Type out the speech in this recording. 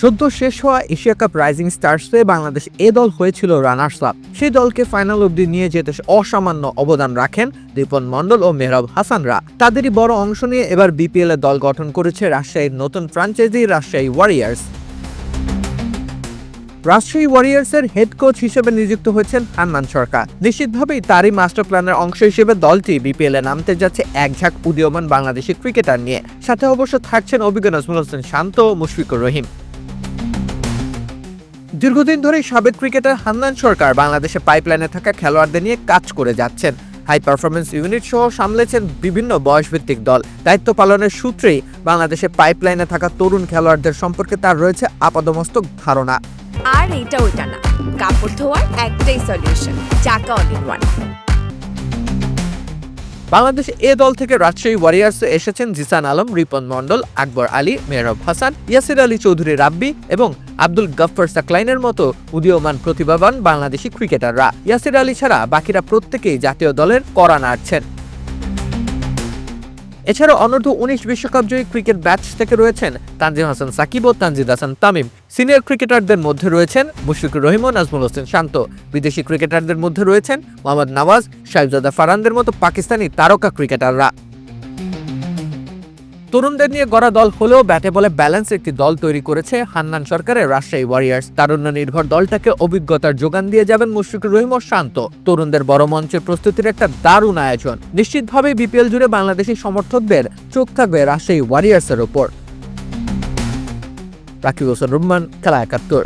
সদ্য শেষ হওয়া এশিয়া কাপ রাইজিং স্টার্সে বাংলাদেশ এ দল হয়েছিল রানার্স আপ সেই দলকে ফাইনাল অবধি নিয়ে যেতে অসামান্য অবদান রাখেন দীপন মণ্ডল ও মেহরাব হাসানরা। তাদেরই বড় অংশ নিয়ে এবার বিপিএল দল গঠন করেছে রাজশাহীর নতুন ফ্রাঞ্চাইজি রাজশাহী ওয়ারিয়ার্স রাজশাহী ওয়ারিয়ার্সের হেড কোচ হিসেবে নিযুক্ত হয়েছেন হান্নান সরকার। নিশ্চিতভাবেই তারই মাস্টার প্ল্যানের অংশ হিসেবে দলটি বিপিএল এ নামতে যাচ্ছে এক ঝাঁক উদীয়মান বাংলাদেশি ক্রিকেটার নিয়ে। সাথে অবশ্য থাকছেন অভিজ্ঞ নজমুল হোসেন শান্ত ও মুশফিকুর রহিম। দীর্ঘদিন ধরেই সাবেক ক্রিকেটার হান্নান সরকার বাংলাদেশে পাইপলাইনে থাকা খেলোয়াড়দের নিয়ে কাজ করে যাচ্ছেন। হাই পারফরমেন্স ইউনিট সহ সামলেছেন বিভিন্ন বয়সভিত্তিক দল। দায়িত্ব পালনের সূত্রেই বাংলাদেশে পাইপলাইনে থাকা তরুণ খেলোয়াড়দের সম্পর্কে তার রয়েছে আপাদমস্তক ধারণা। আর এটা ওইটা না। কাপড় ধোয়ার একটাই সলিউশন চাকা all in one Bangladesh A দল থেকে রাজশাহী ওয়ারিয়ার্সে এসেছেন জিসান আলম রিপন মন্ডল আকবর আলী মেহরব হাসান ইয়াসির আলী চৌধুরী রাব্বি এবং আব্দুল গফফর সাকলাইনের মতো উদীয়মান প্রতিভাবান বাংলাদেশি ক্রিকেটাররা। ইয়াসির আলী ছাড়া বাকিরা প্রত্যেকেই জাতীয় দলের করা নাড়ছেন। এছাড়া অনূর্ধ্ব উনিশ বিশ্বকাপ জয়ী ক্রিকেট ব্যাচ থেকে রয়েছেন তানজিম হাসান সাকিব ও তানজিদ হাসান তামিম। সিনিয়র ক্রিকেটারদের মধ্যে রয়েছেন মুশফিকুর রহিম ও নাজমুল হোসেন শান্ত। বিদেশি ক্রিকেটারদের মধ্যে রয়েছেন মোহাম্মদ নওয়াজ সাহেবজাদা ফারহানদের মতো পাকিস্তানি তারকা ক্রিকেটাররা। তরুণদের নিয়ে গড়া দল হলেও ব্যাটে বলে ব্যালেন্স একটি দল তৈরি করেছে হান্নান সরকারের রাজশাহী ওয়ারিয়ার্স। তারুণ্য নির্ভর দলটাকে অভিজ্ঞতার যোগান দিয়ে যাবেন মুশফিকুর রহিম ও শান্ত। তরুণদের বড় মঞ্চের প্রস্তুতির একটা দারুণ আয়োজন। নিশ্চিতভাবেই বিপিএল জুড়ে বাংলাদেশি সমর্থকদের চোখ থাকবে রাজশাহী ওয়ারিয়ার্সের ওপর। রাকিব হোসেন রহমান খেলা একাত্তর।